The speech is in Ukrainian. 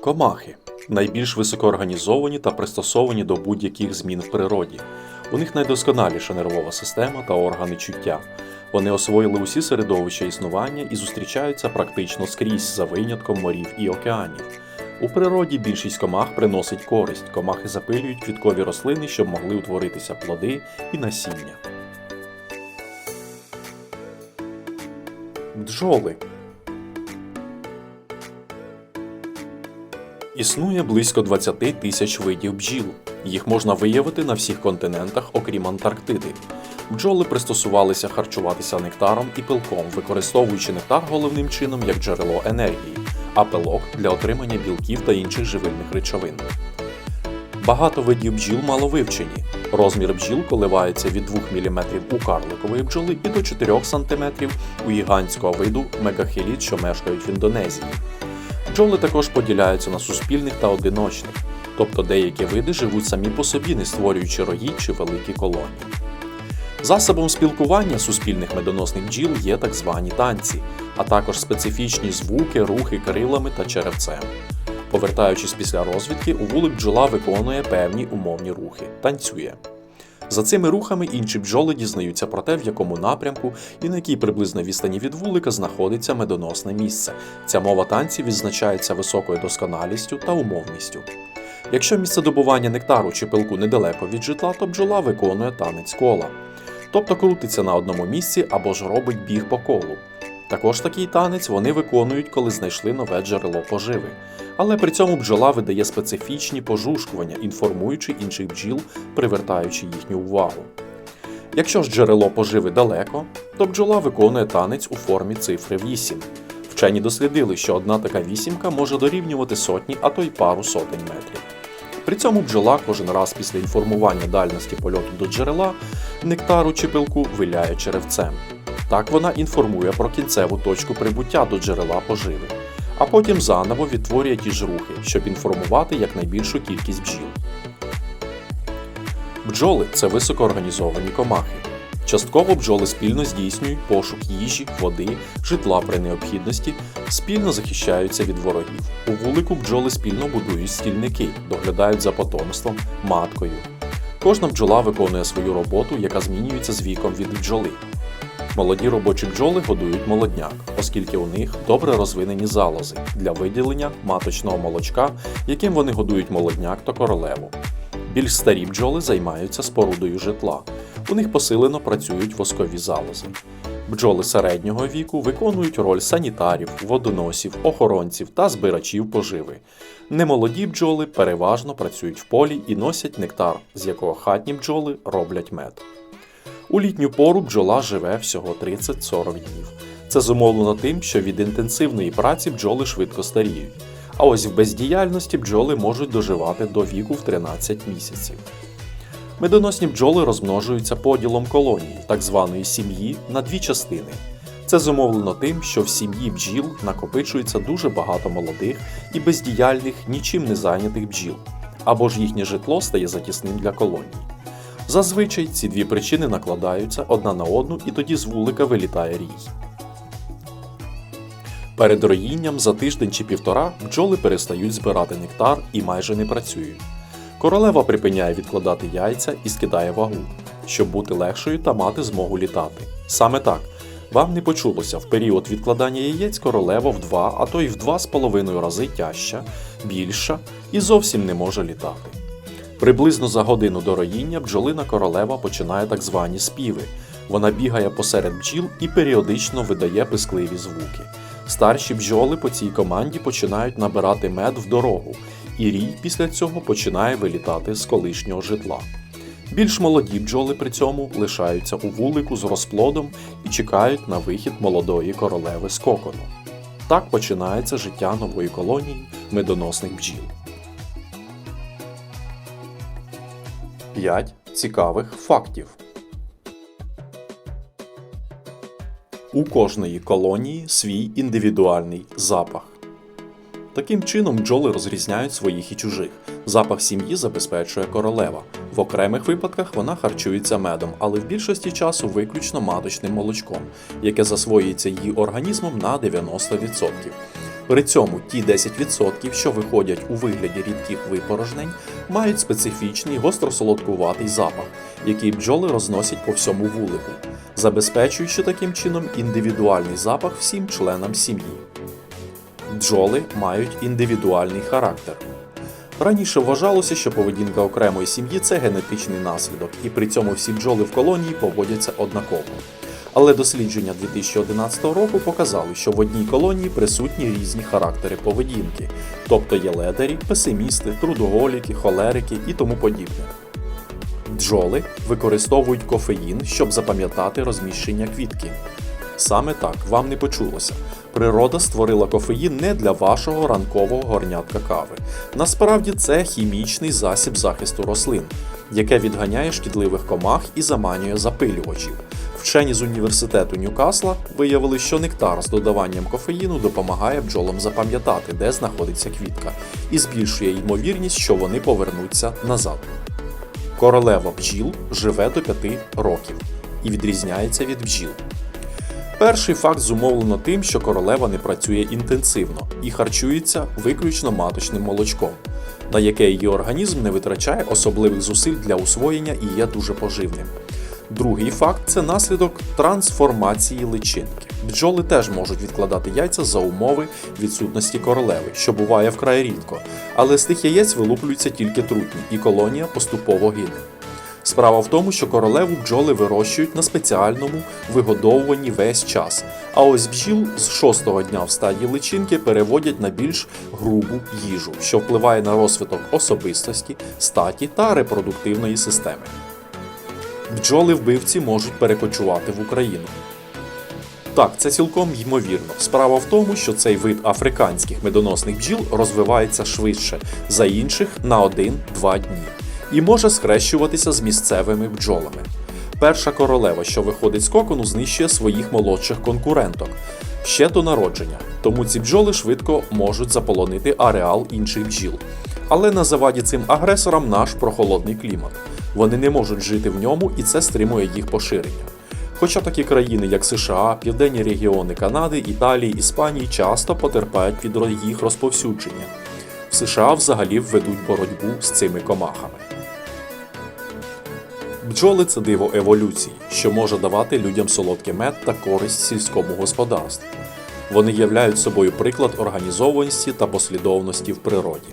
Комахи найбільш високоорганізовані та пристосовані до будь-яких змін в природі. У них найдосконаліша нервова система та органи чуття. Вони освоїли усі середовища існування і зустрічаються практично скрізь за винятком морів і океанів. У природі більшість комах приносить користь. Комахи запилюють квіткові рослини, щоб могли утворитися плоди і насіння. Бджоли Існує близько 20 тисяч видів бджіл. Їх можна виявити на всіх континентах, окрім Антарктиди. Бджоли пристосувалися харчуватися нектаром і пилком, використовуючи нектар головним чином як джерело енергії, а пилок для отримання білків та інших живильних речовин. Багато видів бджіл мало вивчені. Розмір бджіл коливається від 2 мм у карликової бджоли і до 4 см у гігантського виду мегахеліт, що мешкають в Індонезії. Бджоли також поділяються на суспільних та одиночних, тобто деякі види живуть самі по собі, не створюючи рої чи великі колонії. Засобом спілкування суспільних медоносних бджіл є так звані танці, а також специфічні звуки, рухи крилами та черевцем. Повертаючись після розвідки, у вулик бджола виконує певні умовні рухи, танцює. За цими рухами інші бджоли дізнаються про те, в якому напрямку і на якій приблизно відстані від вулика знаходиться медоносне місце. Ця мова танців відзначається високою досконалістю та умовністю. Якщо місце добування нектару чи пилку недалеко від житла, то бджола виконує танець кола, тобто крутиться на одному місці або ж робить біг по колу. Також такий танець вони виконують, коли знайшли нове джерело поживи. Але при цьому бджола видає специфічні пожушкування, інформуючи інших бджіл, привертаючи їхню увагу. Якщо ж джерело поживи далеко, то бджола виконує танець у формі цифри 8. Вчені дослідили, що одна така вісімка може дорівнювати сотні, а то й пару сотень метрів. При цьому бджола кожен раз після інформування дальності польоту до джерела, нектару чи пилку виляє черевцем. Так вона інформує про кінцеву точку прибуття до джерела поживи, а потім заново відтворює ті ж рухи, щоб інформувати якнайбільшу кількість бджіл. Бджоли це високоорганізовані комахи. Частково бджоли спільно здійснюють пошук їжі, води, житла при необхідності, спільно захищаються від ворогів. У вулику бджоли спільно будують стільники, доглядають за потомством, маткою. Кожна бджола виконує свою роботу, яка змінюється з віком від бджоли. Молоді робочі бджоли годують молодняк, оскільки у них добре розвинені залози для виділення маточного молочка, яким вони годують молодняк та королеву. Більш старі бджоли займаються спорудою житла. У них посилено працюють воскові залози. Бджоли середнього віку виконують роль санітарів, водоносів, охоронців та збирачів поживи. Немолоді бджоли переважно працюють в полі і носять нектар, з якого хатні бджоли роблять мед. У літню пору бджола живе всього 30-40 днів. Це зумовлено тим, що від інтенсивної праці бджоли швидко старіють. А ось в бездіяльності бджоли можуть доживати до віку в 13 місяців. Медоносні бджоли розмножуються поділом колонії, так званої сім'ї, на дві частини. Це зумовлено тим, що в сім'ї бджіл накопичується дуже багато молодих і бездіяльних, нічим не зайнятих бджіл, або ж їхнє житло стає затісним для колонії. Зазвичай ці дві причини накладаються одна на одну, і тоді з вулика вилітає рій. Перед роїнням за тиждень чи півтора бджоли перестають збирати нектар і майже не працюють. Королева припиняє відкладати яйця і скидає вагу, щоб бути легшою та мати змогу літати. Саме так, вам не почулося, в період відкладання яєць королева в два, а то й в два з половиною рази тяжча, більша і зовсім не може літати. Приблизно за годину до роїння бджолина королева починає так звані співи. Вона бігає посеред бджіл і періодично видає пискливі звуки. Старші бджоли по цій команді починають набирати мед в дорогу, і рій після цього починає вилітати з колишнього житла. Більш молоді бджоли при цьому лишаються у вулику з розплодом і чекають на вихід молодої королеви з кокону. Так починається життя нової колонії медоносних бджіл. 5 цікавих фактів. У кожної колонії свій індивідуальний запах. Таким чином бджоли розрізняють своїх і чужих. Запах сім'ї забезпечує королева. В окремих випадках вона харчується медом, але в більшості часу виключно маточним молочком, яке засвоюється її організмом на 90%. При цьому ті 10%, що виходять у вигляді рідких випорожнень, мають специфічний гостросолодкуватий запах, який бджоли розносять по всьому вулику, забезпечуючи таким чином індивідуальний запах всім членам сім'ї. Бджоли мають індивідуальний характер. Раніше вважалося, що поведінка окремої сім'ї це генетичний наслідок, і при цьому всі бджоли в колонії поводяться однаково. Але дослідження 2011 року показали, що в одній колонії присутні різні характери поведінки, тобто є ледарі, песимісти, трудоголіки, холерики і тому подібне. Бджоли використовують кофеїн, щоб запам'ятати розміщення квітки. Саме так вам не почулося. Природа створила кофеїн не для вашого ранкового горнятка кави. Насправді це хімічний засіб захисту рослин, яке відганяє шкідливих комах і заманює запилювачів. Вчені з університету Ньюкасла виявили, що нектар з додаванням кофеїну допомагає бджолам запам'ятати, де знаходиться квітка, і збільшує ймовірність, що вони повернуться назад. Королева бджіл живе до 5 років і відрізняється від бджіл. Перший факт зумовлено тим, що королева не працює інтенсивно і харчується виключно маточним молочком, на яке її організм не витрачає особливих зусиль для усвоєння і є дуже поживним. Другий факт це наслідок трансформації личинки. Бджоли теж можуть відкладати яйця за умови відсутності королеви, що буває вкрай рідко, але з тих яєць вилуплюються тільки трутні, і колонія поступово гине. Справа в тому, що королеву бджоли вирощують на спеціальному вигодовуванні весь час. А ось бджіл з шостого дня в стадії личинки переводять на більш грубу їжу, що впливає на розвиток особистості, статі та репродуктивної системи. Бджоли вбивці можуть перекочувати в Україну. Так, це цілком ймовірно. Справа в тому, що цей вид африканських медоносних бджіл розвивається швидше за інших на 1-2 дні і може схрещуватися з місцевими бджолами. Перша королева, що виходить з кокону, знищує своїх молодших конкуренток ще до народження, тому ці бджоли швидко можуть заполонити ареал інших бджіл. Але на заваді цим агресорам наш прохолодний клімат. Вони не можуть жити в ньому, і це стримує їх поширення. Хоча такі країни, як США, південні регіони Канади, Італії, Іспанії часто потерпають від їх розповсюдження. В США взагалі ведуть боротьбу з цими комахами. Бджоли це диво еволюції, що може давати людям солодкий мед та користь сільському господарству. Вони являють собою приклад організованості та послідовності в природі.